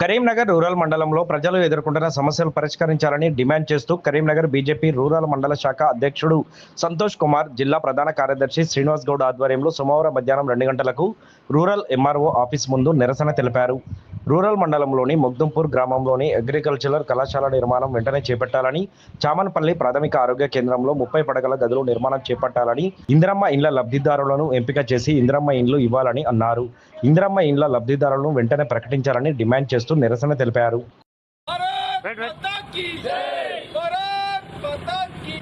Karimnagar rural మండలంలో ప్రజలు ఎదుర్కొంటున్న సమస్యలు పరిష్కరించాలని డిమాండ్ చేస్తూ కరీంనగర్ బీజేపీ రూరల్ మండల శాఖ అధ్యక్షుడు సంతోష్ కుమార్ జిల్లా ప్రధాన కార్యదర్శి శ్రీనివాస్ గౌడ్ ఆధ్వర్యంలో సోమవారం మధ్యాహ్నం రెండు గంటలకు రూరల్ ఎంఆర్ఓ ఆఫీస్ ముందు నిరసన తెలిపారు. రూరల్ మండలంలోని ముగ్దుంపూర్ గ్రామంలోని అగ్రికల్చరల్ కళాశాల నిర్మాణం వెంటనే చేపట్టాలని చామన్పల్లి ప్రాథమిక ఆరోగ్య కేంద్రంలో ముప్పై పడగల గదులు నిర్మాణం చేపట్టాలని ఇందిరమ్మ ఇండ్ల లబ్ధిదారులను ఎంపిక చేసి ఇందిరమ్మ ఇండ్లు ఇవ్వాలని అన్నారు. ఇందిరమ్మ ఇండ్ల లబ్ధిదారులను వెంటనే ప్రకటించాలని డిమాండ్ చేస్తూ నిరసన తెలిపారు. కాంగ్రెస్ ప్రభుత్వం కీ భారత్ మాతా కీ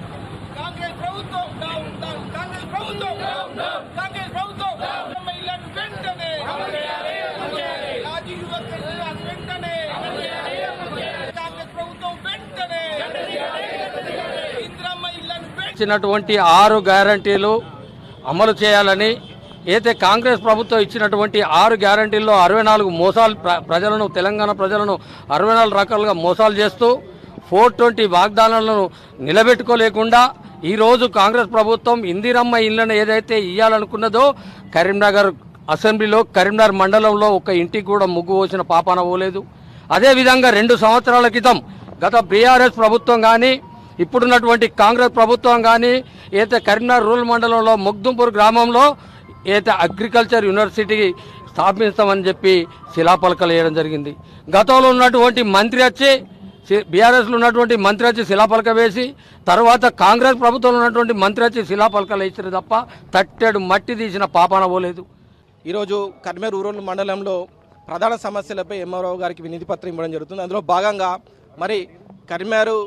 కాంగ్రెస్ ప్రభుత్వం డౌన్ డౌన్ కాంగ్రెస్ ప్రభుత్వం డౌన్ డౌన్ కాంగ్రెస్ ప్రభుత్వం మహిళలను వెంటనే రాజీవ్ యువకులను వెంటనే కాంగ్రెస్ ప్రభుత్వం వెంటనే ఇంద్రమ్మ ఇళ్ళను వెంటనే ఇచ్చినటువంటి ఆరు గ్యారంటీలు అమలు చేయాలని అయితే కాంగ్రెస్ ప్రభుత్వం ఇచ్చినటువంటి ఆరు గ్యారంటీల్లో అరవై నాలుగు మోసాలు ప్ర- ప్రజలను తెలంగాణ ప్రజలను అరవై నాలుగు రకాలుగా మోసాలు చేస్తూ ఫోర్ ట్వంటీ వాగ్దానాలను నిలబెట్టుకోలేకుండా ఈరోజు కాంగ్రెస్ ప్రభుత్వం ఇందిరమ్మ ఇళ్ళను ఏదైతే ఇవ్వాలనుకున్నదో కరీంనగర్ అసెంబ్లీలో కరీంనగర్ మండలంలో ఒక ఇంటికి కూడా ముగ్గు పోసిన పాపాన పోలేదు. అదేవిధంగా రెండు సంవత్సరాల క్రితం గత బీఆర్ఎస్ ప్రభుత్వం కానీ ఇప్పుడున్నటువంటి కాంగ్రెస్ ప్రభుత్వం కానీ ఏదైతే కరీంనగర్ రూరల్ మండలంలో ముగ్దుంపూర్ గ్రామంలో ఏదైతే అగ్రికల్చర్ యూనివర్సిటీ స్థాపిస్తామని చెప్పి శిలాపలకలు వేయడం జరిగింది. గతంలో ఉన్నటువంటి మంత్రి వచ్చి బీఆర్ఎస్లో ఉన్నటువంటి మంత్రి వచ్చి శిలాపలక వేసి తర్వాత కాంగ్రెస్ ప్రభుత్వంలో ఉన్నటువంటి మంత్రి వచ్చి శిలాపలకలు వేసారు తప్ప తట్టెడు మట్టి తీసిన పాపాన పోలేదు. ఈరోజు కర్మే రూరల్ మండలంలో ప్రధాన సమస్యలపై ఎంఆర్ఓ గారికి వినతి పత్రం ఇవ్వడం జరుగుతుంది. అందులో భాగంగా మరి కరిమేరు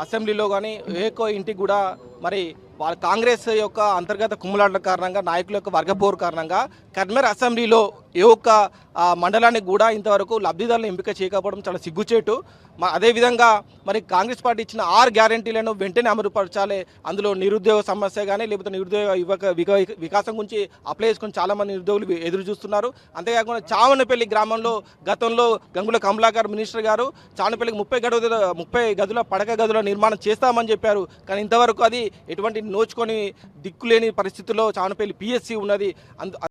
అసెంబ్లీలో కానీ ఏకో ఇంటికి కూడా మరి వాళ్ళ కాంగ్రెస్ యొక్క అంతర్గత కుమ్ములాటల కారణంగా నాయకుల యొక్క వర్గపోరు కారణంగా కర్మేర్ అసెంబ్లీలో ఏ ఒక్క మండలానికి కూడా ఇంతవరకు లబ్ధిదారులను ఎంపిక చేయకపోవడం చాలా సిగ్గుచేటు. మ- అదేవిధంగా మరి కాంగ్రెస్ పార్టీ ఇచ్చిన ఆరు గ్యారంటీలను వెంటనే అమలుపరచాలి. అందులో నిరుద్యోగ సమస్య కానీ లేకపోతే నిరుద్యోగ యువక వికాసం గురించి అప్లై చేసుకుని చాలామంది నిరుద్యోగులు ఎదురు చూస్తున్నారు. అంతేకాకుండా చావనపల్లి గ్రామంలో గతంలో గంగుల కమలాకర్ మినిస్టర్ గారు చావనపల్లికి ముప్పై గదుల ముప్పై గదుల పడక గదుల నిర్మాణం చేస్తామని చెప్పారు. కానీ ఇంతవరకు అది ఎటువంటి నోచుకొని దిక్కులేని పరిస్థితుల్లో చావనపల్లి పిఎస్సి ఉన్నది. అందు